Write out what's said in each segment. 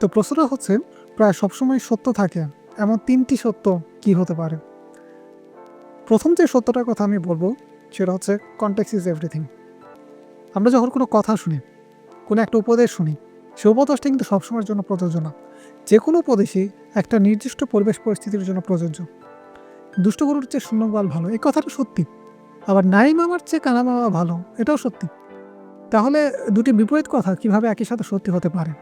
তো প্রশ্নটা হচ্ছে, প্রায় সবসময় সত্য থাকে, এমন তিনটি সত্য কি হতে পারে? প্রথম যে সত্যটার কথা আমি বলব, সেটা হচ্ছে কন্টেক্স ইজ এভরিথিং আমরা যখন কোনো কথা শুনি, কোনো একটা উপদেশ শুনি, সে উপদেশটা কিন্তু সবসময়ের জন্য প্রযোজ্য না। যে কোনো উপদেশই একটা নির্দিষ্ট পরিবেশ পরিস্থিতির জন্য প্রযোজ্য। দুষ্ট গরুর চেয়ে শূন্যবাল ভালো, এই কথাটা সত্যি। আবার নাই মামার চেয়ে কানা মামা ভালো, এটাও সত্যি। তাহলে দুটি বিপরীত কথা কীভাবে একই সাথে সত্যি হতে পারে?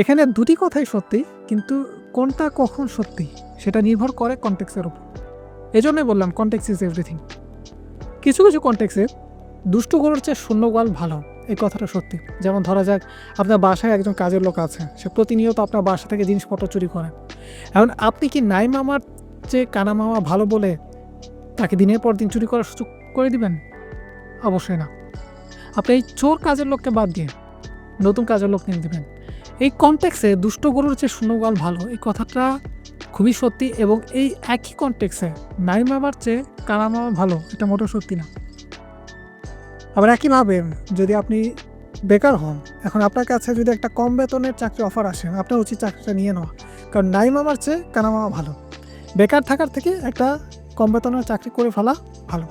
এখানে দুটি কথাই সত্যি, কিন্তু কোনটা কখন সত্যি সেটা নির্ভর করে কন্টেক্সের উপর। এজন্যই বললাম কন্টেক্স ইজ এভরিথিং কিছু কিছু কন্টেক্সে দুষ্ট গরুর চেয়ে শূন্য গোয়াল ভালো, এই কথাটা সত্যি। যেমন ধরা যাক, আপনার বাসায় একজন কাজের লোক আছে, সে প্রতিনিয়ত আপনার বাসা থেকে জিনিসপত্র চুরি করে। এখন আপনি কি নাই মামার চেয়ে কানা মামা ভালো বলে তাকে দিনের পর দিন চুরি করার সুযোগ করে দিবেন? অবশ্যই না। আপনি এই চোর কাজের লোককে বাদ দিয়ে নতুন কাজের লোক নিয়ে দেবেন এই কনটেক্সে দুষ্ট গরুর চেয়ে শূন্যগাল ভালো, এই কথাটা খুবই সত্যি এবং এই একই কনটেক্সে নাই মামার চেয়ে কানা মামা ভালো, এটা মোটেও সত্যি না। আবার একইভাবে যদি আপনি বেকার হন, এখন আপনার কাছে যদি একটা কম বেতনের চাকরি অফার আসে, আপনার উচিত চাকরিটা নিয়ে নেওয়া। কারণ নাই মামার চেয়ে কানা মামা ভালো। বেকার থাকার থেকে একটা কম বেতনের চাকরি করে ফেলা ভালো।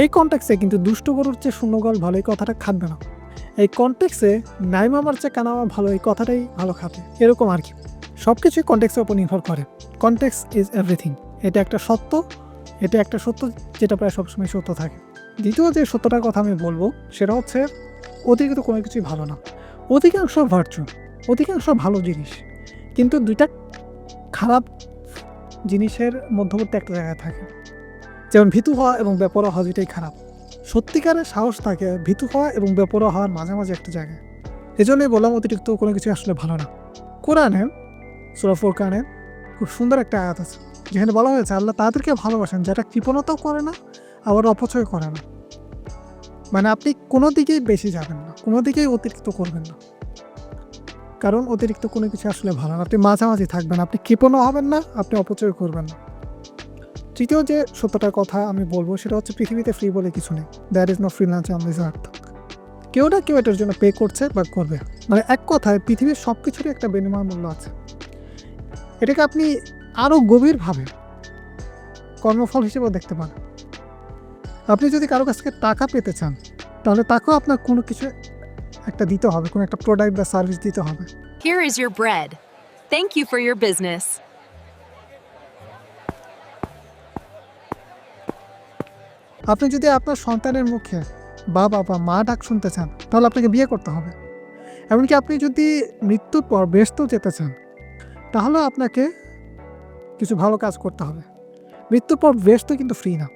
এই কনটেক্সে কিন্তু দুষ্ট গরুর চেয়ে শূন্যগল ভালো, এই কথাটা খাটবে না। এই কনটেক্সে নাই মামার চেয়ে কানামা ভালো, এই কথাটাই ভালো খাটে। এরকম আর কি। সব কিছুই কনটেক্সের উপর নির্ভর করে। কনটেক্স ইজ এভরিথিং এটা একটা সত্য, এটা একটা সত্য যেটা প্রায় সবসময় সত্য থাকে। দ্বিতীয় যে সত্যটার কথা আমি বলব, সেটা হচ্ছে অতিরিক্ত কোনো কিছুই ভালো না। অধিকাংশ ভার্চু অধিকাংশ ভালো জিনিস, কিন্তু দুইটা খারাপ জিনিসের মধ্যবর্তী একটা জায়গায় থাকে। যেমন ভীতু হওয়া এবং বেপরোয়া হওয়া দুইটাই খারাপ। সত্যিকারের সাহস থাকে ভীতু হওয়া এবং বেপরোয়া হওয়ার মাঝামাঝি একটা জায়গায়। এজন্যই বললাম অতিরিক্ত কোনো কিছু আসলে ভালো না। কোরআনে, সুরা ফোরকানে খুব সুন্দর একটা আয়াত আছে, যেখানে বলা হয়েছে, আল্লাহ তাদেরকে ভালোবাসেন, যারা কৃপণতাও করে না, আবার অপচয় করে না। মানে আপনি কোনো দিকেই বেশি যাবেন না, কোনো দিকেই অতিরিক্ত করবেন না। কারণ অতিরিক্ত কোনো কিছু আসলে ভালো না। আপনি মাঝামাঝি থাকবেন, আপনি কৃপণও হবেন না, আপনি অপচয় করবেন না। তৃতীয় যে সত্যটার কথা আমি বলব, সেটা হচ্ছে পৃথিবীতে ফ্রি বলে কিছু নেই। There is no free lunch on this earth কেউ না কেউ এটার জন্য পে করছে বা করবে। মানে এক কথায়, পৃথিবীর সব কিছুরই একটা বিনিময় মূল্য আছে। এটাকে আপনি আরও গভীরভাবে কর্মফল হিসেবেও দেখতে পান। আপনি যদি কারও কাছ থেকে টাকা পেতে চান, তাহলে তাকেও আপনার কোনো কিছু একটা দিতে হবে, কোনো একটা প্রোডাক্ট বা সার্ভিস দিতে হবে। Here is your bread. Thank you for your business. আপনি যদি আপনার সন্তানের মুখে বা বাবা মা ডাক শুনতে চান, তাহলে আপনাকে বিয়ে করতে হবে। এমনকি আপনি যদি মৃত্যুর পর ব্যস্ত যেতে চান, তাহলে আপনাকে কিছু ভালো কাজ করতে হবে। মৃত্যুর পর ব্যস্ত কিন্তু ফ্রি না।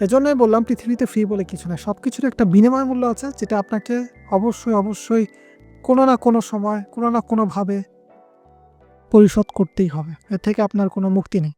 এজন্যই বললাম, পৃথিবীতে ফ্রি বলে কিছু না সব কিছুর একটা বিনিময় মূল্য আছে, যেটা আপনাকে অবশ্যই অবশ্যই কোনো না কোনো সময়, কোনো না কোনোভাবে পরিশোধ করতেই হবে। এর থেকে আপনার কোনো মুক্তি নেই।